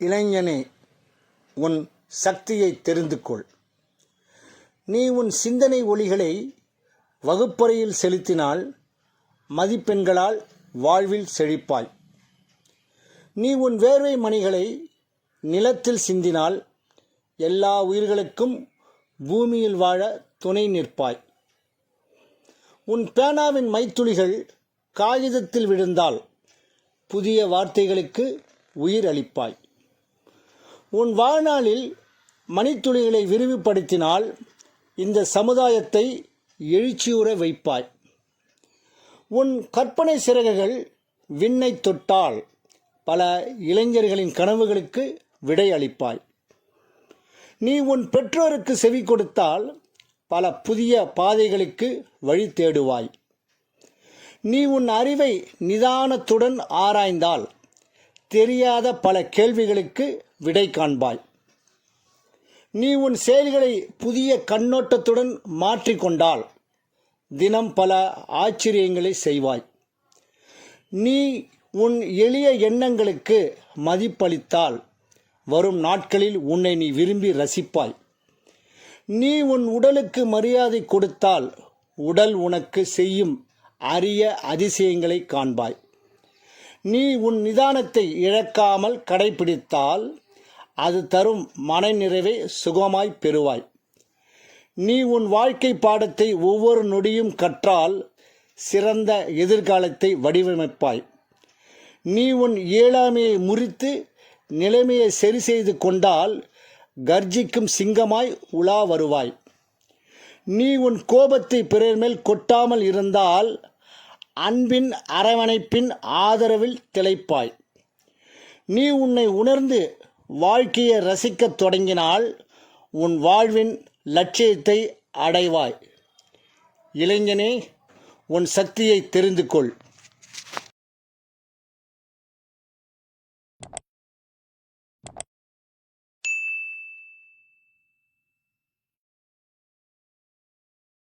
இளைஞனே உன் சக்தியை தெரிந்து கொள் நீ உன் சிந்தனை ஒளிகளை வகுப்பறையில் செலுத்தினால் மதிப்பெண்களால் வாழ்வில் செழிப்பாய். நீ உன் வேர்வை மணிகளை நிலத்தில் சிந்தினால் எல்லா உயிர்களுக்கும் பூமியில் வாழ துணை நிற்பாய். உன் பேனாவின் மைத்துளிகள் காகிதத்தில் விழுந்தால் புதிய வார்த்தைகளுக்கு உயிர் அளிப்பாய். உன் வாழ்நாளில் மணித்துளிகளை விரிவுபடுத்தினால் இந்த சமுதாயத்தை எழுச்சியுற வைப்பாய். உன் கற்பனை சிறகுகள் விண்ணை தொட்டால் பல இளைஞர்களின் கனவுகளுக்கு விடை அளிப்பாய். நீ உன் பெற்றோருக்கு செவி கொடுத்தால் பல புதிய பாதைகளுக்கு வழி தேடுவாய். நீ உன் அறிவை நிதானத்துடன் ஆராய்ந்தால் தெரியாத பல கேள்விகளுக்கு விடை காண்பாய். நீ உன் செயல்களை புதிய கண்ணோட்டத்துடன் மாற்றிக்கொண்டால் தினம் பல ஆச்சரியங்களை செய்வாய். நீ உன் எளிய எண்ணங்களுக்கு மதிப்பளித்தால் வரும் நாட்களில் உன்னை நீ விரும்பி ரசிப்பாய். நீ உன் உடலுக்கு மரியாதை கொடுத்தால் உடல் உனக்கு செய்யும் அரிய அதிசயங்களை காண்பாய். நீ உன் நிதானத்தை இழக்காமல் கடைபிடித்தால் அது தரும் மனநிறைவை சுகமாய் பெறுவாய். நீ உன் வாழ்க்கை பாடத்தை ஒவ்வொரு நொடியும் கற்றால் சிறந்த எதிர்காலத்தை வடிவமைப்பாய். நீ உன் இயலாமையை முறித்து நிலைமையை சரி செய்து கொண்டால் கர்ஜிக்கும் சிங்கமாய் உலா வருவாய். நீ உன் கோபத்தை பிறர் மேல் கொட்டாமல் இருந்தால் அன்பின் அரவணைப்பின் ஆதரவில் திளைப்பாய். நீ உன்னை உணர்ந்து வாழ்க்கையை ரசிக்கத் தொடங்கினால் உன் வாழ்வின் லட்சியத்தை அடைவாய். இளைஞனே உன் சக்தியை தெரிந்து கொள்.